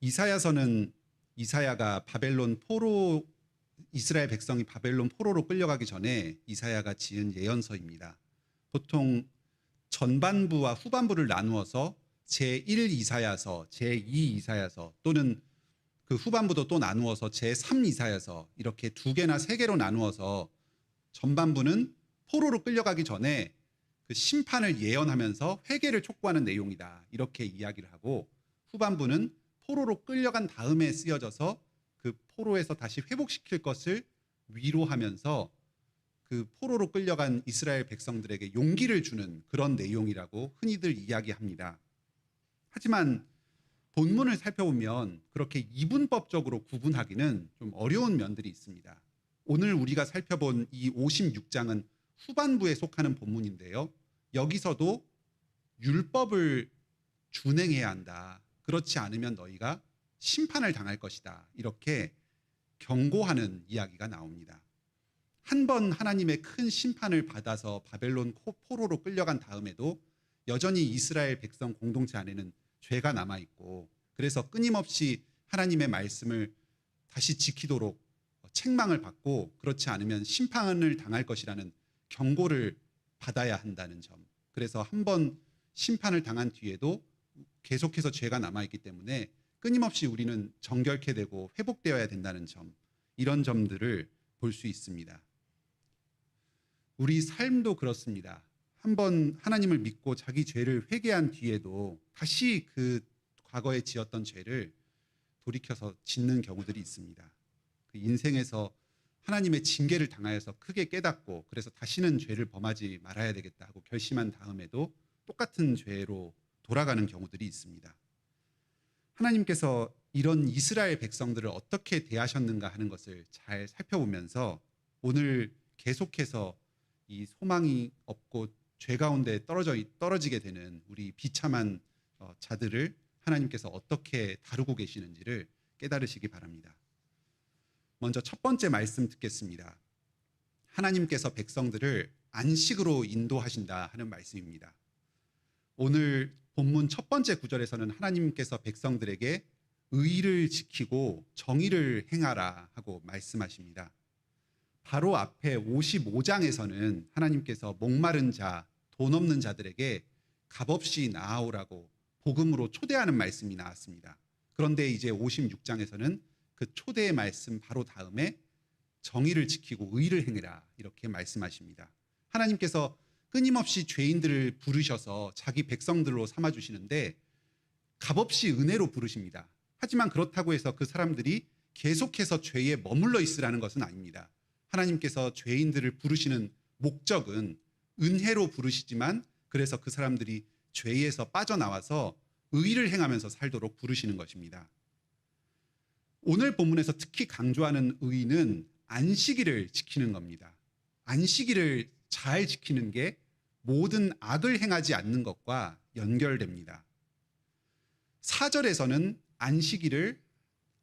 이사야서는 이사야가 바벨론 포로 이스라엘 백성이 바벨론 포로로 끌려가기 전에 이사야가 지은 예언서입니다. 보통 전반부와 후반부를 나누어서 제1 이사야서, 제2 이사야서 또는 그 후반부도 또 나누어서 제3 이사야서 이렇게 두 개나 세 개로 나누어서 전반부는 포로로 끌려가기 전에 그 심판을 예언하면서 회개를 촉구하는 내용이다. 이렇게 이야기를 하고 후반부는 포로로 끌려간 다음에 쓰여져서 그 포로에서 다시 회복시킬 것을 위로하면서 그 포로로 끌려간 이스라엘 백성들에게 용기를 주는 그런 내용이라고 흔히들 이야기합니다. 하지만 본문을 살펴보면 그렇게 이분법적으로 구분하기는 좀 어려운 면들이 있습니다. 오늘 우리가 살펴본 이 56장은 후반부에 속하는 본문인데요. 여기서도 율법을 준행해야 한다. 그렇지 않으면 너희가 심판을 당할 것이다. 이렇게 경고하는 이야기가 나옵니다. 한 번 하나님의 큰 심판을 받아서 바벨론 포로로 끌려간 다음에도 여전히 이스라엘 백성 공동체 안에는 죄가 남아 있고 그래서 끊임없이 하나님의 말씀을 다시 지키도록 책망을 받고 그렇지 않으면 심판을 당할 것이라는 경고를 받아야 한다는 점. 그래서 한 번 심판을 당한 뒤에도 계속해서 죄가 남아 있기 때문에 끊임없이 우리는 정결케 되고 회복되어야 된다는 점. 이런 점들을 볼 수 있습니다. 우리 삶도 그렇습니다. 한번 하나님을 믿고 자기 죄를 회개한 뒤에도 다시 그 과거에 지었던 죄를 돌이켜서 짓는 경우들이 있습니다. 그 인생에서 하나님의 징계를 당하여서 크게 깨닫고 그래서 다시는 죄를 범하지 말아야 되겠다 하고 결심한 다음에도 똑같은 죄로 돌아가는 경우들이 있습니다. 하나님께서 이런 이스라엘 백성들을 어떻게 대하셨는가 하는 것을 잘 살펴보면서 오늘 계속해서 이 소망이 없고 죄 가운데 떨어져 떨어지게 되는 우리 비참한 어, 자들을 하나님께서 어떻게 다루고 계시는지를 깨달으시기 바랍니다. 먼저 첫 번째 말씀 듣겠습니다. 하나님께서 백성들을 안식으로 인도하신다 하는 말씀입니다. 오늘 본문 첫 번째 구절에서는 하나님께서 백성들에게 의를 지키고 정의를 행하라 하고 말씀하십니다. 바로 앞에 55장에서는 하나님께서 목마른 자, 돈 없는 자들에게 값없이 나아오라고 복음으로 초대하는 말씀이 나왔습니다. 그런데 이제 56장에서는 그 초대의 말씀 바로 다음에 정의를 지키고 의를 행해라 이렇게 말씀하십니다. 하나님께서 끊임없이 죄인들을 부르셔서 자기 백성들로 삼아 주시는데 값없이 은혜로 부르십니다. 하지만 그렇다고 해서 그 사람들이 계속해서 죄에 머물러 있으라는 것은 아닙니다. 하나님께서 죄인들을 부르시는 목적은 은혜로 부르시지만 그래서 그 사람들이 죄에서 빠져나와서 의를 행하면서 살도록 부르시는 것입니다. 오늘 본문에서 특히 강조하는 의는 안식일을 지키는 겁니다. 안식일을 잘 지키는 게 모든 악을 행하지 않는 것과 연결됩니다. 4절에서는 안식일을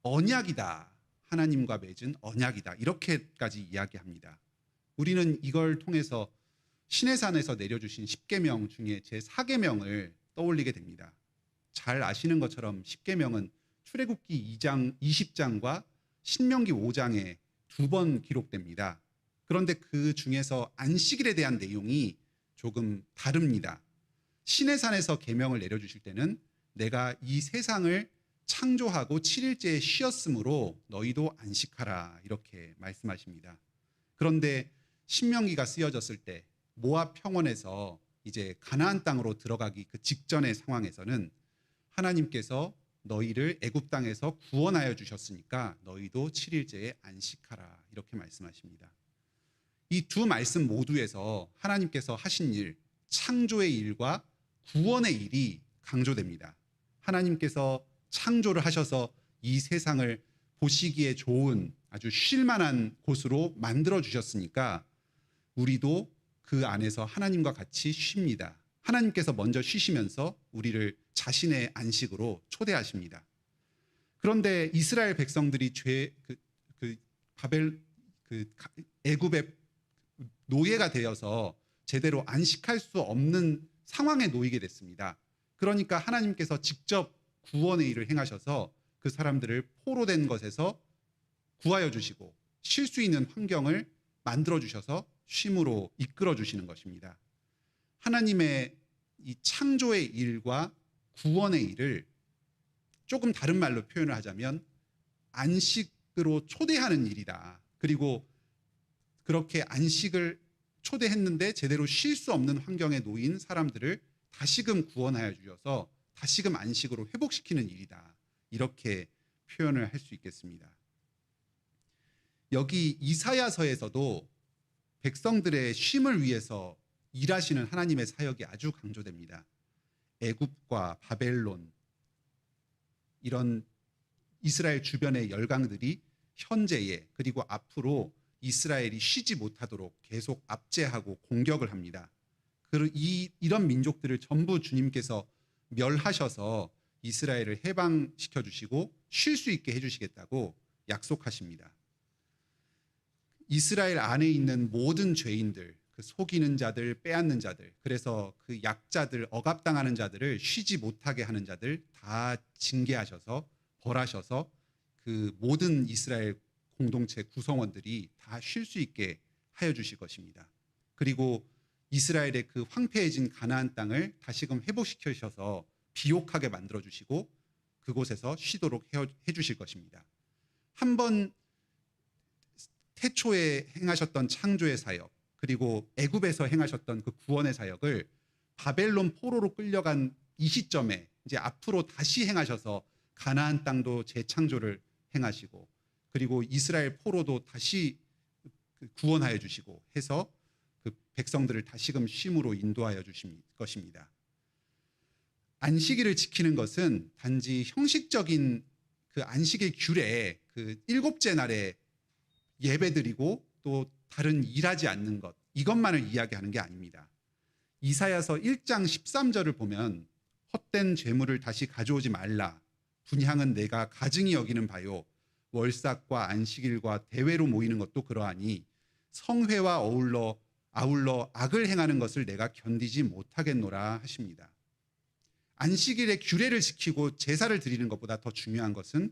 언약이다. 하나님과 맺은 언약이다. 이렇게까지 이야기합니다. 우리는 이걸 통해서 시내산에서 내려주신 10계명 중에 제 4계명을 떠올리게 됩니다. 잘 아시는 것처럼 10계명은 출애굽기 2장 20장과 신명기 5장에 두 번 기록됩니다. 그런데 그 중에서 안식일에 대한 내용이 조금 다릅니다. 시내산에서 계명을 내려주실 때는 내가 이 세상을 창조하고 7일째에 쉬었으므로 너희도 안식하라 이렇게 말씀하십니다. 그런데 신명기가 쓰여졌을 때 모압 평원에서 이제 가나안 땅으로 들어가기 그 직전의 상황에서는 하나님께서 너희를 애굽 땅에서 구원하여 주셨으니까 너희도 7일째에 안식하라 이렇게 말씀하십니다. 이 두 말씀 모두에서 하나님께서 하신 일, 창조의 일과 구원의 일이 강조됩니다. 하나님께서 창조를 하셔서 이 세상을 보시기에 좋은 아주 쉴만한 곳으로 만들어 주셨으니까 우리도 그 안에서 하나님과 같이 쉽니다. 하나님께서 먼저 쉬시면서 우리를 자신의 안식으로 초대하십니다. 그런데 이스라엘 백성들이 죄, 그, 그 바벨, 그 애굽의 노예가 되어서 제대로 안식할 수 없는 상황에 놓이게 됐습니다. 그러니까 하나님께서 직접 구원의 일을 행하셔서 그그 사람들을 포로 된 것에서 구하여 주시고 쉴 수 있는 환경을 만들어 주셔서 쉼으로 이끌어 주시는 것입니다. 하나님의 이 창조의 일과 구원의 일을 조금 다른 말로 표현을 하자면 안식으로 초대하는 일이다. 그리고 그렇게 안식을 초대했는데 제대로 쉴 수 없는 환경에 놓인 사람들을 다시금 구원하여 주셔서 다시금 안식으로 회복시키는 일이다. 이렇게 표현을 할 수 있겠습니다. 여기 이사야서에서도 백성들의 쉼을 위해서 일하시는 하나님의 사역이 아주 강조됩니다. 애굽과 바벨론 이런 이스라엘 주변의 열강들이 현재에 그리고 앞으로 이스라엘이 쉬지 못하도록 계속 압제하고 공격을 합니다. 그 이, 이런 민족들을 전부 주님께서 멸하셔서 이스라엘을 해방시켜 주시고 쉴 수 있게 해주시겠다고 약속하십니다. 이스라엘 안에 있는 모든 죄인들, 그 속이는 자들, 빼앗는 자들, 그래서 그 약자들, 억압당하는 자들을 쉬지 못하게 하는 자들 다 징계하셔서 벌하셔서 그 모든 이스라엘 공동체 구성원들이 다 쉴 수 있게 하여 주실 것입니다. 그리고 이스라엘의 그 황폐해진 가나안 땅을 다시금 회복시키셔서 비옥하게 만들어 주시고 그곳에서 쉬도록 해 주실 것입니다. 한번 태초에 행하셨던 창조의 사역 그리고 애굽에서 행하셨던 그 구원의 사역을 바벨론 포로로 끌려간 이 시점에 이제 앞으로 다시 행하셔서 가나안 땅도 재창조를 행하시고 그리고 이스라엘 포로도 다시 그 구원하여 주시고 해서 그 백성들을 다시금 쉼으로 인도하여 주실 것입니다. 안식일을 지키는 것은 단지 형식적인 그 안식일 규례 그 일곱째 날에 예배드리고 또 다른 일하지 않는 것 이것만을 이야기하는 게 아닙니다. 이사야서 1장 13절을 보면 헛된 재물을 다시 가져오지 말라. 분향은 내가 가증히 여기는 바요. 월삭과 안식일과 대회로 모이는 것도 그러하니 성회와 어울러 아울러 악을 행하는 것을 내가 견디지 못하겠노라 하십니다. 안식일의 규례를 지키고 제사를 드리는 것보다 더 중요한 것은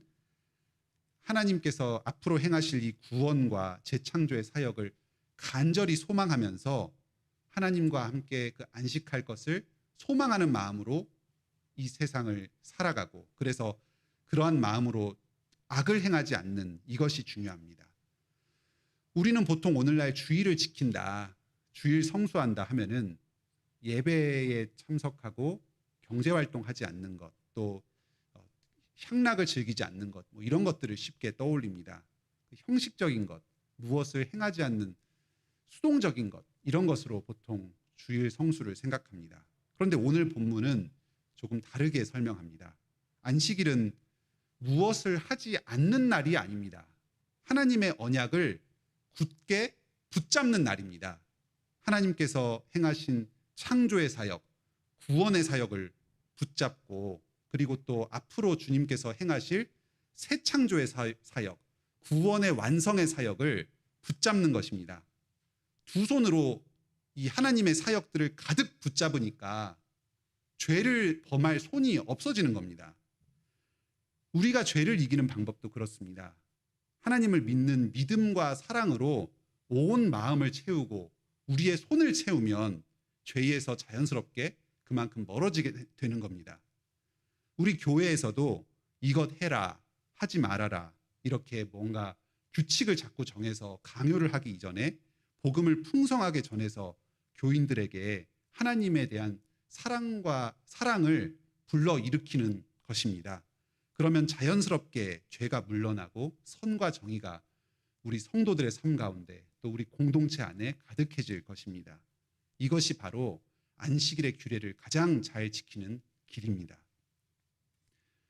하나님께서 앞으로 행하실 이 구원과 재창조의 사역을 간절히 소망하면서 하나님과 함께 그 안식할 것을 소망하는 마음으로 이 세상을 살아가고 그래서 그러한 마음으로 악을 행하지 않는 이것이 중요합니다. 우리는 보통 오늘날 주일을 지킨다, 주일 성수한다 하면은 예배에 참석하고 경제 활동하지 않는 것, 또 어, 향락을 즐기지 않는 것, 뭐 이런 것들을 쉽게 떠올립니다. 그 형식적인 것, 무엇을 행하지 않는 수동적인 것, 이런 것으로 보통 주일 성수를 생각합니다. 그런데 오늘 본문은 조금 다르게 설명합니다. 안식일은 무엇을 하지 않는 날이 아닙니다. 하나님의 언약을 굳게 붙잡는 날입니다. 하나님께서 행하신 창조의 사역, 구원의 사역을 붙잡고 그리고 또 앞으로 주님께서 행하실 새 창조의 사역, 구원의 완성의 사역을 붙잡는 것입니다. 두 손으로 이 하나님의 사역들을 가득 붙잡으니까 죄를 범할 손이 없어지는 겁니다. 우리가 죄를 이기는 방법도 그렇습니다. 하나님을 믿는 믿음과 사랑으로 온 마음을 채우고 우리의 손을 채우면 죄에서 자연스럽게 그만큼 멀어지게 되는 겁니다. 우리 교회에서도 이것 해라, 하지 말아라, 이렇게 뭔가 규칙을 자꾸 정해서 강요를 하기 이전에 복음을 풍성하게 전해서 교인들에게 하나님에 대한 사랑과 사랑을 불러 일으키는 것입니다. 그러면 자연스럽게 죄가 물러나고 선과 정의가 우리 성도들의 삶 가운데 또 우리 공동체 안에 가득해질 것입니다. 이것이 바로 안식일의 규례를 가장 잘 지키는 길입니다.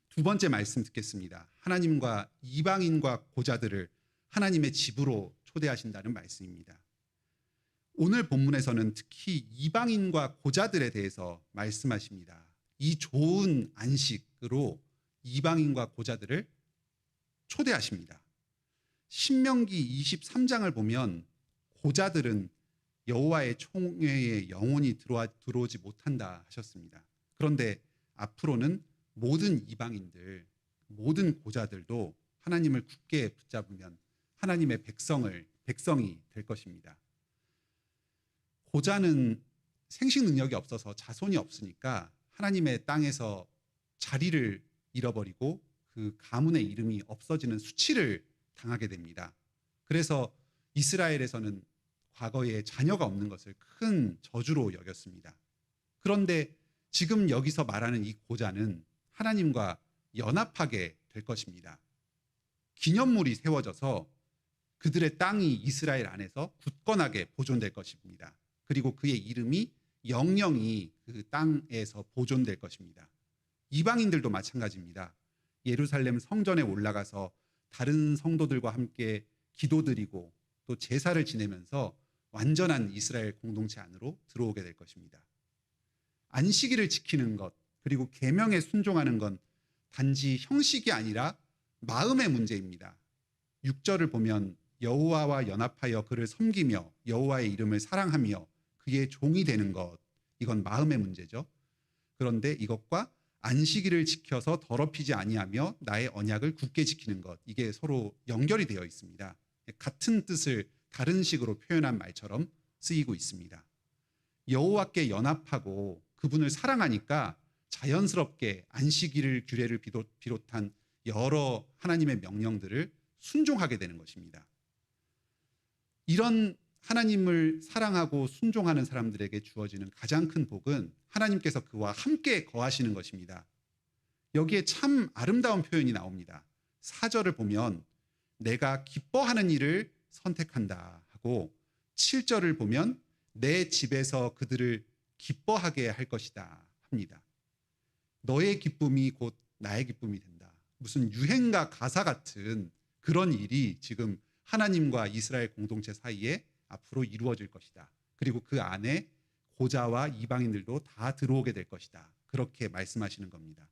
두 번째 말씀 듣겠습니다. 하나님과 이방인과 고자들을 하나님의 집으로 초대하신다는 말씀입니다. 오늘 본문에서는 특히 이방인과 고자들에 대해서 말씀하십니다. 이 좋은 안식으로 이방인과 고자들을 초대하십니다. 신명기 23장을 보면 고자들은 여호와의 총회에 영원히 들어와, 들어오지 못한다 하셨습니다. 그런데 앞으로는 모든 이방인들 모든 고자들도 하나님을 굳게 붙잡으면 하나님의 백성을 백성이 될 것입니다. 고자는 생식 능력이 없어서 자손이 없으니까 하나님의 땅에서 자리를 잃어버리고 그 가문의 이름이 없어지는 수치를 당하게 됩니다. 그래서 이스라엘에서는 과거에 자녀가 없는 것을 큰 저주로 여겼습니다. 그런데 지금 여기서 말하는 이 고자는 하나님과 연합하게 될 것입니다. 기념물이 세워져서 그들의 땅이 이스라엘 안에서 굳건하게 보존될 것입니다. 그리고 그의 이름이 영영이 그 땅에서 보존될 것입니다. 이방인들도 마찬가지입니다. 예루살렘 성전에 올라가서 다른 성도들과 함께 기도드리고 또 제사를 지내면서 완전한 이스라엘 공동체 안으로 들어오게 될 것입니다. 안식일을 지키는 것 그리고 계명에 순종하는 건 단지 형식이 아니라 마음의 문제입니다. 6절을 보면 여호와와 연합하여 그를 섬기며 여호와의 이름을 사랑하며 그의 종이 되는 것 이건 마음의 문제죠. 그런데 이것과 안식일을 지켜서 더럽히지 아니하며 나의 언약을 굳게 지키는 것 이게 서로 연결이 되어 있습니다. 같은 뜻을 다른 식으로 표현한 말처럼 쓰이고 있습니다. 여호와께 연합하고 그분을 사랑하니까 자연스럽게 안식일을 규례를 비롯한 여러 하나님의 명령들을 순종하게 되는 것입니다. 이런 하나님을 사랑하고 순종하는 사람들에게 주어지는 가장 큰 복은 하나님께서 그와 함께 거하시는 것입니다. 여기에 참 아름다운 표현이 나옵니다. 사절을 보면 내가 기뻐하는 일을 선택한다 하고 7절을 보면 내 집에서 그들을 기뻐하게 할 것이다 합니다. 너의 기쁨이 곧 나의 기쁨이 된다. 무슨 유행가 가사 같은 그런 일이 지금 하나님과 이스라엘 공동체 사이에 앞으로 이루어질 것이다. 그리고 그 안에 고자와 이방인들도 다 들어오게 될 것이다. 그렇게 말씀하시는 겁니다.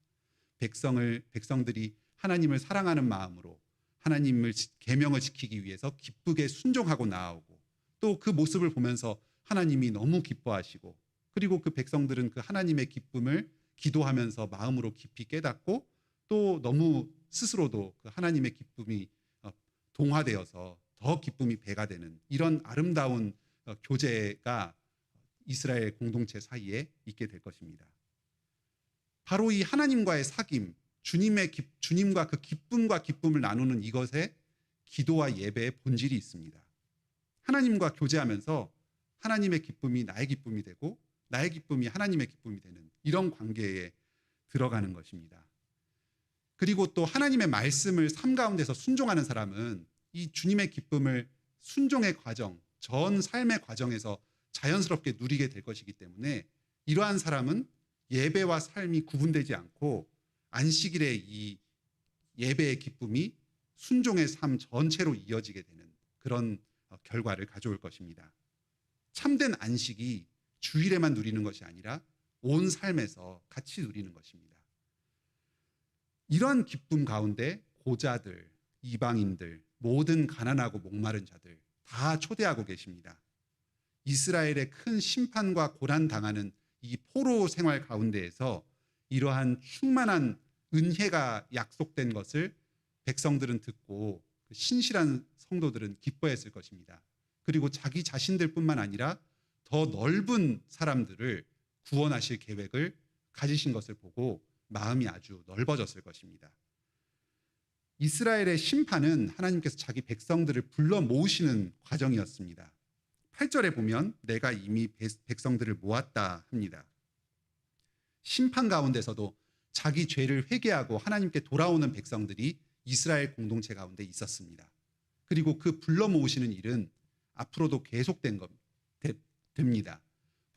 백성을 백성들이 하나님을 사랑하는 마음으로 하나님을 계명을 지키기 위해서 기쁘게 순종하고 나아오고 또 그 모습을 보면서 하나님이 너무 기뻐하시고 그리고 그 백성들은 그 하나님의 기쁨을 기도하면서 마음으로 깊이 깨닫고 또 너무 스스로도 그 하나님의 기쁨이 어, 동화되어서 더 기쁨이 배가 되는 이런 아름다운 어, 교제가 이스라엘 공동체 사이에 있게 될 것입니다. 바로 이 하나님과의 사귐, 주님의 기, 주님과 그 기쁨과 기쁨을 나누는 이것에 기도와 예배의 본질이 있습니다. 하나님과 교제하면서 하나님의 기쁨이 나의 기쁨이 되고 나의 기쁨이 하나님의 기쁨이 되는 이런 관계에 들어가는 것입니다. 그리고 또 하나님의 말씀을 삶 가운데서 순종하는 사람은 이 주님의 기쁨을 순종의 과정, 전 삶의 과정에서 자연스럽게 누리게 될 것이기 때문에 이러한 사람은 예배와 삶이 구분되지 않고 안식일의 이 예배의 기쁨이 순종의 삶 전체로 이어지게 되는 그런 어, 결과를 가져올 것입니다. 참된 안식이 주일에만 누리는 것이 아니라 온 삶에서 같이 누리는 것입니다. 이러한 기쁨 가운데 고자들, 이방인들, 모든 가난하고 목마른 자들 다 초대하고 계십니다. 이스라엘의 큰 심판과 고난 당하는 이 포로 생활 가운데에서 이러한 충만한 은혜가 약속된 것을 백성들은 듣고 그 신실한 성도들은 기뻐했을 것입니다. 그리고 자기 자신들뿐만 아니라 더 넓은 사람들을 구원하실 계획을 가지신 것을 보고 마음이 아주 넓어졌을 것입니다. 이스라엘의 심판은 하나님께서 자기 백성들을 불러 모으시는 과정이었습니다. 8절에 보면 내가 이미 백성들을 모았다 합니다. 심판 가운데서도 자기 죄를 회개하고 하나님께 돌아오는 백성들이 이스라엘 공동체 가운데 있었습니다. 그리고 그 불러 모으시는 일은 앞으로도 계속된 것 됩니다.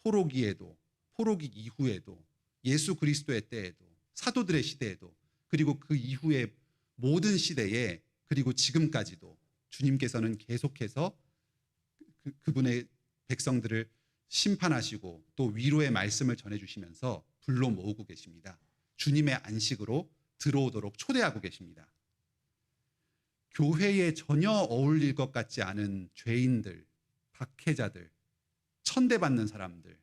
포로기에도 포로기 이후에도 예수 그리스도의 때에도 사도들의 시대에도 그리고 그 이후의 모든 시대에 그리고 지금까지도 주님께서는 계속해서 그, 그분의 백성들을 심판하시고 또 위로의 말씀을 전해주시면서 불러 모으고 계십니다. 주님의 안식으로 들어오도록 초대하고 계십니다. 교회에 전혀 어울릴 것 같지 않은 죄인들, 박해자들, 천대받는 사람들,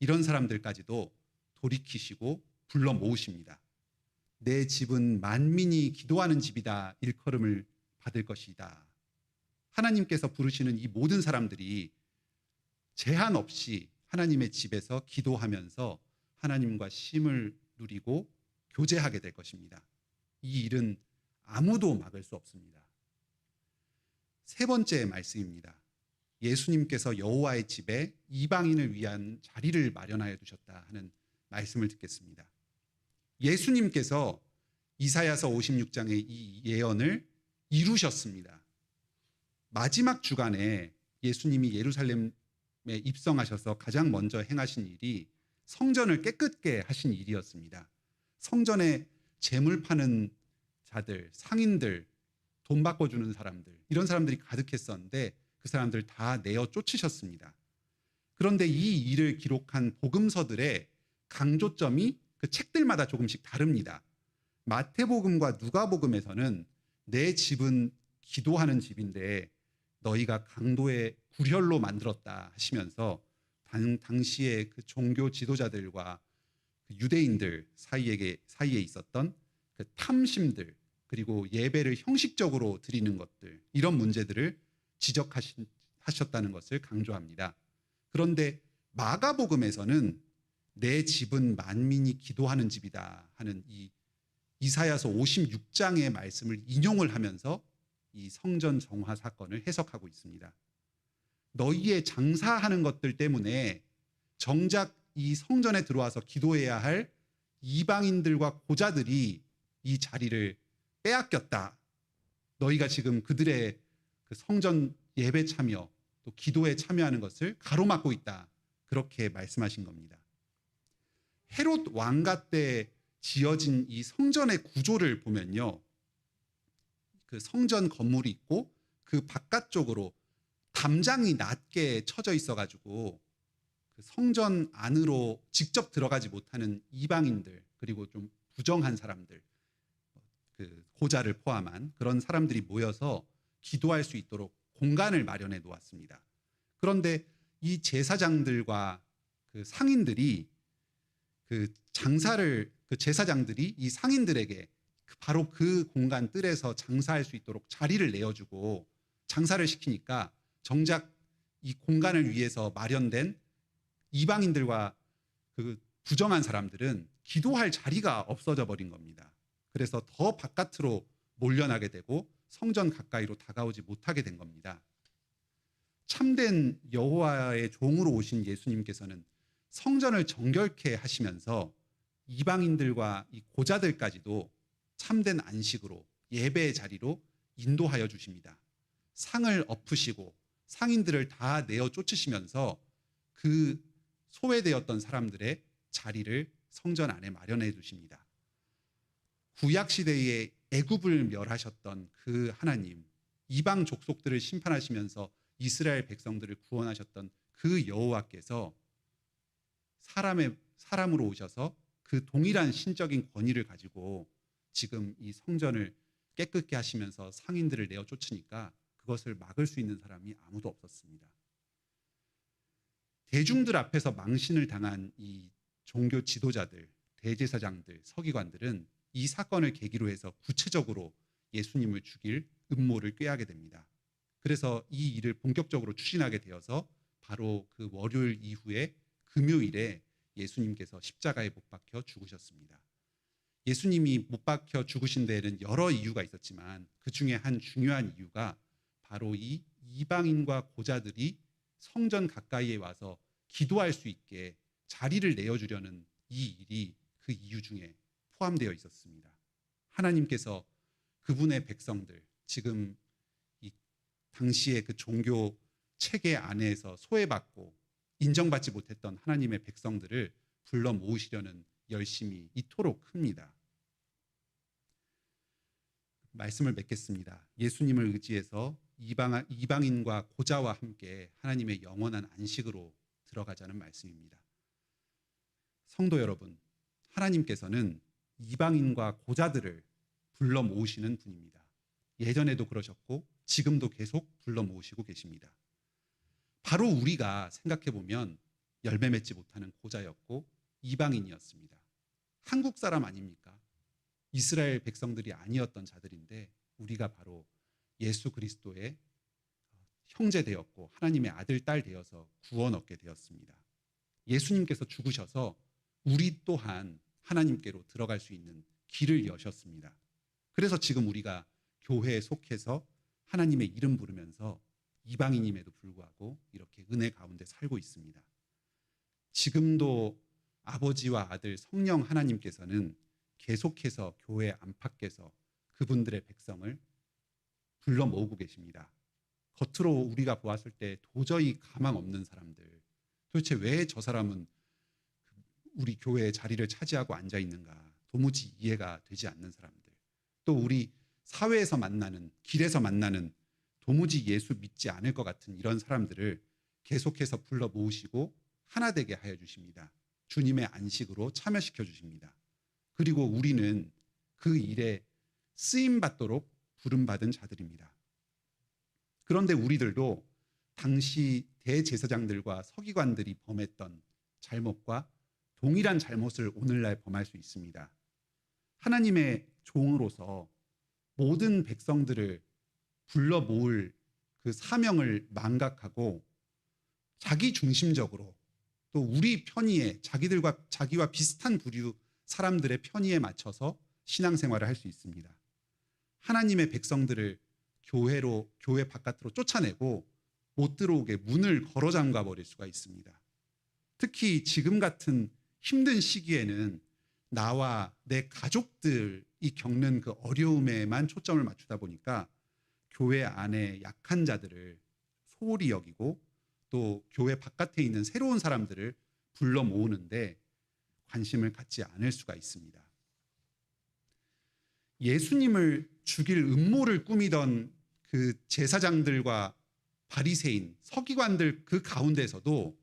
이런 사람들까지도 돌이키시고 불러 모으십니다. 내 집은 만민이 기도하는 집이다 일컬음을 받을 것이다. 하나님께서 부르시는 이 모든 사람들이 제한 없이 하나님의 집에서 기도하면서 하나님과 심을 누리고 교제하게 될 것입니다. 이 일은 아무도 막을 수 없습니다. 세 번째 말씀입니다. 예수님께서 여호와의 집에 이방인을 위한 자리를 마련하여 두셨다 하는 말씀을 듣겠습니다. 예수님께서 이사야서 56장의 이 예언을 이루셨습니다. 마지막 주간에 예수님이 예루살렘에 입성하셔서 가장 먼저 행하신 일이 성전을 깨끗게 하신 일이었습니다. 성전에 재물 파는 자들, 상인들, 돈 바꿔주는 사람들, 이런 사람들이 가득했었는데 그 사람들 다 내어 쫓으셨습니다. 그런데 이 일을 기록한 복음서들의 강조점이 그 책들마다 조금씩 다릅니다. 마태복음과 누가복음에서는 내 집은 기도하는 집인데 너희가 강도의 구혈로 만들었다 하시면서 당, 당시의 그 종교 지도자들과 그 유대인들 사이에게 사이에 있었던 그 탐심들 그리고 예배를 형식적으로 드리는 것들 이런 문제들을 지적하셨다는 것을 강조합니다. 그런데 마가복음에서는 내 집은 만민이 기도하는 집이다 하는 이 이사야서 56장의 말씀을 인용을 하면서 이 성전 정화 사건을 해석하고 있습니다. 너희의 장사하는 것들 때문에 정작 이 성전에 들어와서 기도해야 할 이방인들과 고자들이 이 자리를 빼앗겼다. 너희가 지금 그들의 그 성전 예배 참여 또 기도에 참여하는 것을 가로막고 있다. 그렇게 말씀하신 겁니다. 헤롯 왕가 때 지어진 이 성전의 구조를 보면요. 그 성전 건물이 있고 그 바깥쪽으로 담장이 낮게 쳐져 있어 가지고 그 성전 안으로 직접 들어가지 못하는 이방인들 그리고 좀 부정한 사람들 그 고자를 포함한 그런 사람들이 모여서 기도할 수 있도록 공간을 마련해 놓았습니다. 그런데 이 제사장들과 그 상인들이 그 장사를 그 제사장들이 이 상인들에게 바로 그 공간 뜰에서 장사할 수 있도록 자리를 내어주고 장사를 시키니까 정작 이 공간을 위해서 마련된 이방인들과 그 부정한 사람들은 기도할 자리가 없어져 버린 겁니다. 그래서 더 바깥으로 몰려나게 되고 성전 가까이로 다가오지 못하게 된 겁니다. 참된 여호와의 종으로 오신 예수님께서는 성전을 정결케 하시면서 이방인들과 이 고자들까지도 참된 안식으로 예배의 자리로 인도하여 주십니다. 상을 엎으시고 상인들을 다 내어 쫓으시면서 그 소외되었던 사람들의 자리를 성전 안에 마련해 두십니다. 구약 시대에 애굽을 멸하셨던 그 하나님, 이방 족속들을 심판하시면서 이스라엘 백성들을 구원하셨던 그 여호와께서 사람의 사람으로 오셔서 그 동일한 신적인 권위를 가지고 지금 이 성전을 깨끗게 하시면서 상인들을 내어 쫓으니까 그것을 막을 수 있는 사람이 아무도 없었습니다. 대중들 앞에서 망신을 당한 이 종교 지도자들, 대제사장들, 서기관들은 이 사건을 계기로 해서 구체적으로 예수님을 죽일 음모를 꾀하게 됩니다. 그래서 이 일을 본격적으로 추진하게 되어서 바로 그 월요일 이후에 금요일에 예수님께서 십자가에 못 박혀 죽으셨습니다. 예수님이 못 박혀 죽으신 데에는 여러 이유가 있었지만 그 중에 한 중요한 이유가 바로 이 이방인과 고자들이 성전 가까이에 와서 기도할 수 있게 자리를 내어주려는 이 일이 그 이유 중에 포함되어 있었습니다. 하나님께서 그분의 백성들, 지금 이 당시의 그 종교 체계 안에서 소외받고 인정받지 못했던 하나님의 백성들을 불러 모으시려는 열심이 이토록 큽니다. 말씀을 맺겠습니다. 예수님을 의지해서 이방, 이방인과 고자와 함께 하나님의 영원한 안식으로 들어가자는 말씀입니다. 성도 여러분, 하나님께서는 이방인과 고자들을 불러 모으시는 분입니다. 예전에도 그러셨고 지금도 계속 불러 모으시고 계십니다. 바로 우리가 생각해 보면 열매 맺지 못하는 고자였고 이방인이었습니다. 한국 사람 아닙니까? 이스라엘 백성들이 아니었던 자들인데 우리가 바로 예수 그리스도의 형제 되었고 하나님의 아들 딸 되어서 구원 얻게 되었습니다. 예수님께서 죽으셔서 우리 또한 하나님께로 들어갈 수 있는 길을 여셨습니다. 그래서 지금 우리가 교회에 속해서 하나님의 이름 부르면서 이방인임에도 불구하고 이렇게 은혜 가운데 살고 있습니다. 지금도 아버지와 아들 성령 하나님께서는 계속해서 교회 안팎에서 그분들의 백성을 불러 모으고 계십니다. 겉으로 우리가 보았을 때 도저히 가망 없는 사람들, 도대체 왜 저 사람은 우리 교회의 자리를 차지하고 앉아 있는가 도무지 이해가 되지 않는 사람들, 또 우리 사회에서 만나는 길에서 만나는 도무지 예수 믿지 않을 것 같은 이런 사람들을 계속해서 불러 모으시고 하나 되게 하여 주십니다. 주님의 안식으로 참여시켜 주십니다. 그리고 우리는 그 일에 쓰임 받도록 부름 받은 자들입니다. 그런데 우리들도 당시 대제사장들과 서기관들이 범했던 잘못과 동일한 잘못을 오늘날 범할 수 있습니다. 하나님의 종으로서 모든 백성들을 불러 모을 그 사명을 망각하고 자기 중심적으로 또 우리 편의에 자기들과 자기와 비슷한 부류 사람들의 편의에 맞춰서 신앙생활을 할 수 있습니다. 하나님의 백성들을 교회로 교회 바깥으로 쫓아내고 못 들어오게 문을 걸어 잠가 버릴 수가 있습니다. 특히 지금 같은 힘든 시기에는 나와 내 가족들이 겪는 그 어려움에만 초점을 맞추다 보니까 교회 안에 약한 자들을 소홀히 여기고 또 교회 바깥에 있는 새로운 사람들을 불러 모으는데 관심을 갖지 않을 수가 있습니다. 예수님을 죽일 음모를 꾸미던 그 제사장들과 바리새인, 서기관들 그 가운데서도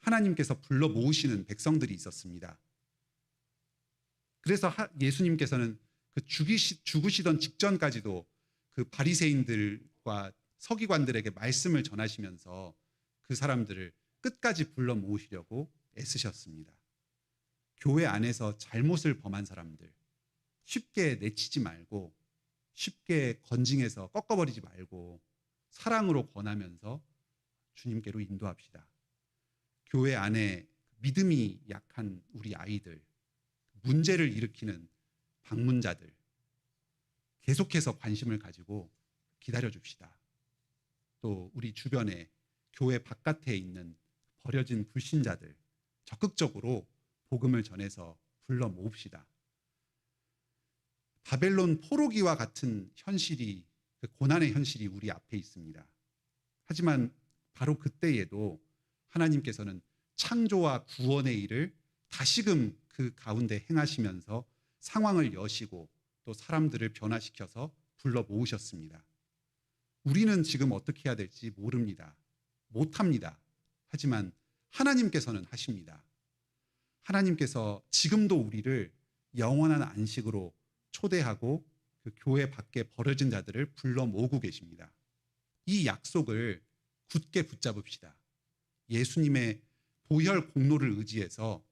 하나님께서 불러 모으시는 백성들이 있었습니다. 그래서 예수님께서는 그 죽이시, 죽으시던 직전까지도 그 바리새인들과 서기관들에게 말씀을 전하시면서 그 사람들을 끝까지 불러 모으시려고 애쓰셨습니다. 교회 안에서 잘못을 범한 사람들 쉽게 내치지 말고 쉽게 건징해서 꺾어버리지 말고 사랑으로 권하면서 주님께로 인도합시다. 교회 안에 믿음이 약한 우리 아이들, 문제를 일으키는 방문자들, 계속해서 관심을 가지고 기다려 줍시다. 또 우리 주변에 교회 바깥에 있는 버려진 불신자들 적극적으로 복음을 전해서 불러 모읍시다. 바벨론 포로기와 같은 현실이 그 고난의 현실이 우리 앞에 있습니다. 하지만 바로 그때에도 하나님께서는 창조와 구원의 일을 다시금 그 가운데 행하시면서 상황을 여시고 또 사람들을 변화시켜서 불러 모으셨습니다. 우리는 지금 어떻게 해야 될지 모릅니다. 못합니다. 하지만 하나님께서는 하십니다. 하나님께서 지금도 우리를 영원한 안식으로 초대하고 그 교회 밖에 버려진 자들을 불러 모으고 계십니다. 이 약속을 굳게 붙잡읍시다. 예수님의 보혈 공로를 의지해서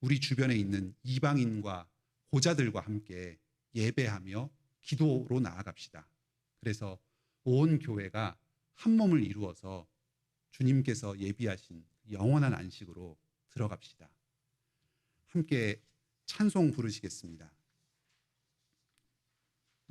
우리 주변에 있는 이방인과 고자들과 함께 예배하며 기도로 나아갑시다. 그래서 온 교회가 한 몸을 이루어서 주님께서 예비하신 영원한 안식으로 들어갑시다. 함께 찬송 부르시겠습니다.